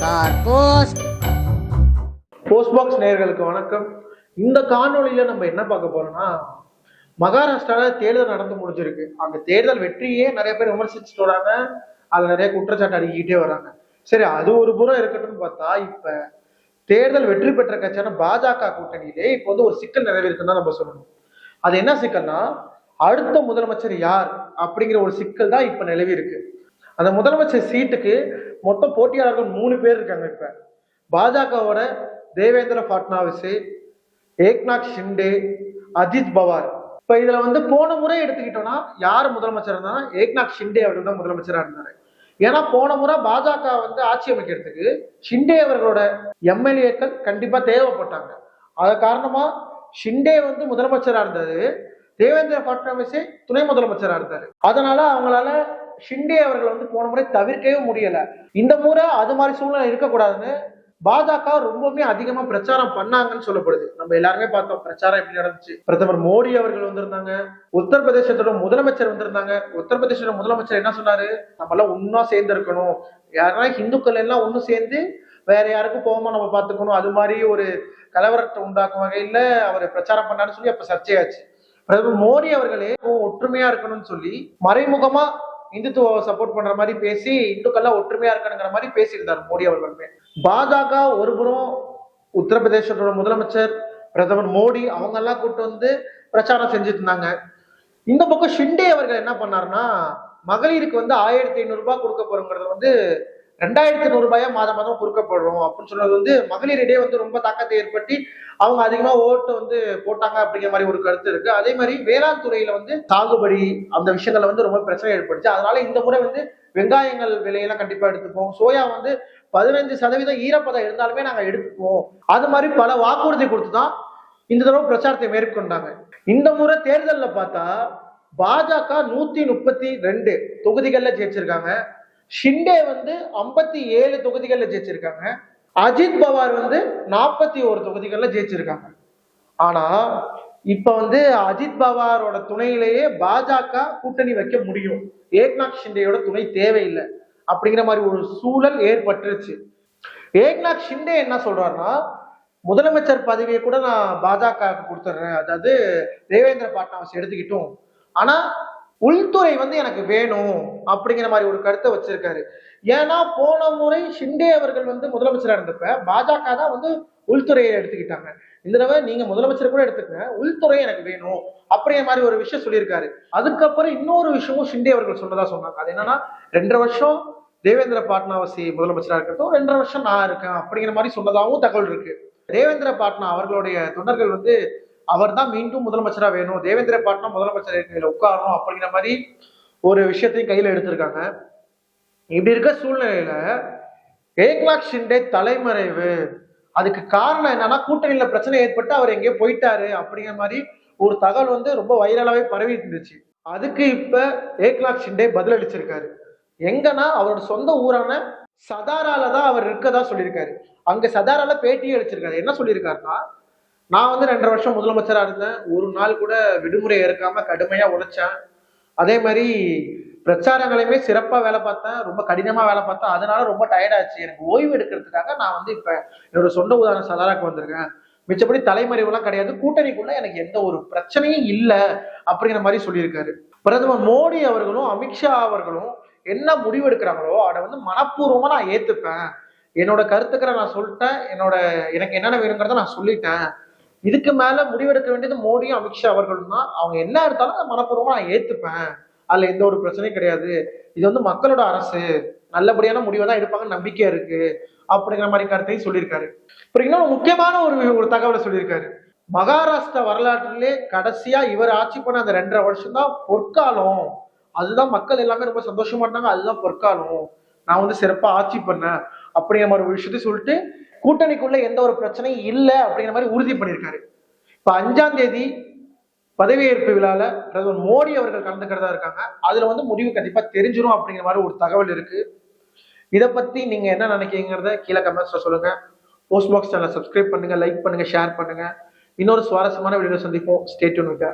Post box நேயர்களுக்கு வணக்கம். இந்த காணொளியில நம்ம என்ன பார்க்க போறோம்னா மகாராஷ்டிராவில் தேர்தல் நடந்து முடிஞ்சிருக்கு. அந்த தேர்தல் வெற்றியே நிறைய பேர் விமர்சிச்சுட்டு வராங்க. அதில் நிறைய குற்றச்சாட்டு அடிக்கிட்டே வராங்க. சரி அது ஒரு புறம் இருக்கட்டும்னு பார்த்தா இப்போ தேர்தல் வெற்றி பெற்ற கட்சியான பாஜக கூட்டணியிலே இப்போ வந்து ஒரு சிக்கல் நிறைவேறுக்குன்னு நம்ம சொல்லணும். அது என்ன சிக்கல்னா அடுத்த முதலமைச்சர் யார் அப்படிங்கிற ஒரு சிக்கல் தான் இப்போ நிலவி இருக்கு. அந்த முதலமைச்சர் சீட்டுக்கு மொத்தம் போட்டியாளர்கள் மூணு பேர் இருக்காங்க இப்ப. பாஜகவோட தேவேந்திர பட்னாவிஸ் ஏக்நாத் ஷிண்டே அஜித் பவார். இப்ப இதுல வந்து போன முறை எடுத்துக்கிட்டோம்னா யார் முதலமைச்சர் இருந்தா ஏக்நாத் ஷிண்டே அவர்கள் தான் முதலமைச்சரா இருந்தாரு. ஏன்னா போன முறை பாஜக வந்து ஆட்சி அமைக்கிறதுக்கு ஷிண்டே அவர்களோட எம்எல்ஏக்கள் கண்டிப்பா தேவைப்பட்டாங்க. அது காரணமா ஷிண்டே வந்து முதலமைச்சரா இருந்தது தேவேந்திர பட்னாவிஸே துணை முதலமைச்சரா இருந்தாரு. அதனால அவங்களால ஷிண்டே அவர்களை வந்து போன முறை தவிர்க்கவே முடியல. இந்த முறை அது மாதிரி சூழ்நிலை இருக்கக்கூடாதுன்னு பாஜக ரொம்பவுமே அதிகமா பிரச்சாரம் பண்ணாங்கன்னு சொல்லப்படுது. நம்ம எல்லாருமே பார்த்தோம் பிரச்சாரம் எப்படி நடந்துச்சு? பிரதமர் மோடி அவர்கள் வந்திருந்தாங்க உத்தரப்பிரதேசத்தோட முதலமைச்சர் வந்திருந்தாங்க. உத்தரப்பிரதேசோட முதலமைச்சர் என்ன சொன்னாரு? நம்ம எல்லாம் ஒன்னா சேர்ந்து இருக்கணும். யாருன்னா இந்துக்கள் எல்லாம் ஒன்னு சேர்ந்து வேற யாருக்கும் போகாம நம்ம பார்த்துக்கணும். அது மாதிரி ஒரு கலவரத்தை உண்டாக்கும் வகையில அவர் பிரச்சாரம் பண்ணாருன்னு சொல்லி அப்ப சர்ச்சையாச்சு. பிரதமர் மோடி அவர்களே ஒற்றுமையா இருக்கணும்னு சொல்லி மறைமுகமா இந்துத்துவ சப்போர்ட் பண்ற மாதிரி பேசி இந்துக்கள்லாம் ஒற்றுமையா இருக்கணுங்கிற மாதிரி பேசியிருந்தார் மோடி அவர்களுமே பாஜக ஒரு புறம் உத்தரப்பிரதேசத்தோட முதலமைச்சர் பிரதமர் மோடி அவங்க எல்லாம் கூட்டு வந்து பிரச்சாரம் செஞ்சுட்டு இருந்தாங்க இந்த பக்கம் ஷிண்டே அவர்கள் என்ன பண்ணாருன்னா மகளிருக்கு வந்து ஆயிரத்தி ஐநூறு ரூபாய் கொடுக்க போறோங்கிறது வந்து ரெண்டாயிரத்தி நூறுபாயா மாதம் மாதம் கொடுக்கப்படுறோம் அப்படின்னு சொன்னது வந்து மகளிரிடையே வந்து ரொம்ப தாக்கத்தை ஏற்படுத்தி அவங்க அதிகமா ஓட்டு வந்து போட்டாங்க அப்படிங்கிற மாதிரி ஒரு கருத்து இருக்கு. அதே மாதிரி வேளாண் துறையில வந்து சாகுபடி அந்த விஷயங்கள்ல வந்து ரொம்ப பிரச்சனை ஏற்பட்டுச்சு. அதனால இந்த முறை வந்து வெங்காயங்கள் விலையெல்லாம் கண்டிப்பா எடுத்துப்போம். சோயா வந்து பதினைஞ்சு சதவீதம் ஈரப்பதம் இருந்தாலுமே நாங்க எடுத்துப்போம். அது மாதிரி பல வாக்குறுதி கொடுத்து தான் இந்த தடவை பிரச்சாரத்தை மேற்கொண்டாங்க. இந்த முறை தேர்தலில் பார்த்தா பாஜக நூத்தி முப்பத்தி ரெண்டு தொகுதிகளில் ஜெயிச்சிருக்காங்க. ஷிண்டே வந்து ஐம்பத்தி ஏழு தொகுதிகளில் ஜெயிச்சிருக்காங்க. அஜித் பவார் வந்து நாற்பத்தி ஒரு தொகுதிகளில் ஜெயிச்சிருக்காங்க. ஆனா இப்ப வந்து அஜித் பவாரோட துணையிலேயே பாஜக கூட்டணி வைக்க முடியும். ஏக்நாத் ஷிண்டேயோட துணை தேவையில்லை. அப்படிங்கிற மாதிரி ஒரு சூழல் ஏற்பட்டுருச்சு. ஏக்நாத் ஷிண்டே என்ன சொல்றாருன்னா முதலமைச்சர் பதவியை கூட நான் பாஜக கொடுத்துட்றேன். அதாவது தேவேந்திர பட்னாவிஸ் எடுத்துக்கிட்டும். ஆனா உள்துறை வந்து எனக்கு வேணும் அப்படிங்கிற மாதிரி ஒரு கருத்தை வச்சிருக்காரு. ஏன்னா போன முறை ஷிண்டே அவர்கள் வந்து முதலமைச்சராக இருந்தப்ப பாஜக தான் வந்து உள்துறையை எடுத்துக்கிட்டாங்க. இந்த தடவை நீங்க முதலமைச்சர் கூட எடுத்துக்கங்க உள்துறை எனக்கு வேணும் அப்படிங்கிற மாதிரி ஒரு விஷயம் சொல்லியிருக்காரு. அதுக்கப்புறம் இன்னொரு விஷயமும் ஷிண்டே அவர்கள் சொன்னதா சொன்னாங்க. அது என்னன்னா ரெண்டரை வருஷம் தேவேந்திர பாட்னாவசி முதலமைச்சரா இருக்கட்டும் ரெண்டரை வருஷம் நான் இருக்கேன் அப்படிங்கிற மாதிரி சொன்னதாகவும் தகவல் இருக்கு. தேவேந்திர பாட்னா அவர்களுடைய தொண்டர்கள் வந்து அவர் தான் மீண்டும் முதலமைச்சராக வேணும். தேவேந்திர பாட்னா முதலமைச்சர் இருக்கையில உட்காரணும் அப்படிங்கிற மாதிரி ஒரு விஷயத்தையும் கையில் எடுத்திருக்காங்க. இப்படி இருக்க சூழ்நிலையில ஏக்நாத் ஷிண்டே தலைமறைவு. அதுக்கு காரணம் என்னன்னா கூட்டணியில பிரச்சனை ஏற்பட்டு அவர் எங்கேயோ போயிட்டாரு அப்படிங்கிற மாதிரி ஒரு தகவல் வந்து ரொம்ப வைரலாவே பரவி இருந்துச்சு. அதுக்கு இப்ப ஏக்நாத் ஷிண்டே பதிலளிச்சிருக்காரு. எங்கன்னா அவரோட சொந்த ஊரான சதாரால தான் அவர் இருக்கதா சொல்லியிருக்காரு. அங்க சதாரால பேட்டியும் அளிச்சிருக்காரு. என்ன சொல்லியிருக்காருன்னா நான் வந்து ரெண்டரை வருஷம் முதலமைச்சராக இருந்தேன். ஒரு நாள் கூட விடுமுறை இருக்காம கடுமையாக உழைச்சேன். அதே மாதிரி பிரச்சாரங்களையுமே சிறப்பாக வேலை பார்த்தேன். ரொம்ப கடினமாக வேலை பார்த்தேன். அதனால ரொம்ப டயர்டாச்சு எனக்கு ஓய்வு எடுக்கிறதுக்காக நான் வந்து இப்போ என்னோட சொந்த உதாரண சதாராக்கு வந்திருக்கேன். மிச்சப்படி தலைமறைவுலாம் கிடையாது. கூட்டணிக்குள்ள எனக்கு எந்த ஒரு பிரச்சனையும் இல்லை அப்படிங்கிற மாதிரி சொல்லியிருக்காரு. பிரதமர் மோடி அவர்களும் அமித்ஷா அவர்களும் என்ன முடிவு எடுக்கிறாங்களோ அதை வந்து மனப்பூர்வமாக நான் ஏற்றுப்பேன் என்னோட கருத்துக்களை நான் சொல்லிட்டேன். என்னோட எனக்கு என்னென்ன வேணுங்கிறத நான் சொல்லிட்டேன். இதுக்கு மேல முடிவெடுக்க வேண்டியது மோடியும் அமித்ஷா அவர்களும் தான். அவங்க என்ன எடுத்தாலும் மனப்பூர்வமா நான் ஏத்துப்பேன். அதுல எந்த ஒரு பிரச்சனையும் கிடையாது. இது வந்து மக்களோட அரசு. நல்லபடியான முடிவை தான் எடுப்பாங்க. நம்பிக்கை இருக்கு. அப்படிங்கிற மாதிரி கருத்தையும் சொல்லியிருக்காரு. அப்புறம் இன்னொரு முக்கியமான ஒரு ஒரு தகவலை சொல்லியிருக்காரு. மகாராஷ்டிரா வரலாற்றிலே கடைசியா இவர் ஆட்சி பண்ண அந்த ரெண்டரை வருஷம் தான் பொற்காலம். அதுதான் மக்கள் எல்லாமே ரொம்ப சந்தோஷமா இருந்தாங்க. அதுதான் பொற்காலம். நான் வந்து சிறப்பா ஆட்சி பண்ணேன். அப்படிங்கிற மாதிரி ஒரு விஷயத்தையும் சொல்லிட்டு கூட்டணிக்குள்ள எந்த ஒரு பிரச்சனையும் இல்லை அப்படிங்கிற மாதிரி உறுதி பண்ணியிருக்காரு. இப்போ அஞ்சாம் தேதி பதவியேற்பு விழால பிரதமர் மோடி அவர்கள் கலந்துக்கிறதா இருக்காங்க. அதுல வந்து முடிவு கண்டிப்பா தெரிஞ்சிடும் அப்படிங்கிற மாதிரி ஒரு தகவல் இருக்கு. இதை பத்தி நீங்க என்ன நினைக்கிறீங்கிறத கீழே கமெண்ட்ஸ்ல சொல்லுங்க. போஸ்ட் பாக்ஸ் சேனல் சப்ஸ்கிரைப் பண்ணுங்க லைக் பண்ணுங்க ஷேர் பண்ணுங்க. இன்னொரு சுவாரஸ்யமான வீடியோ சந்திப்போம். ஸ்டேட்யூன் விட்டு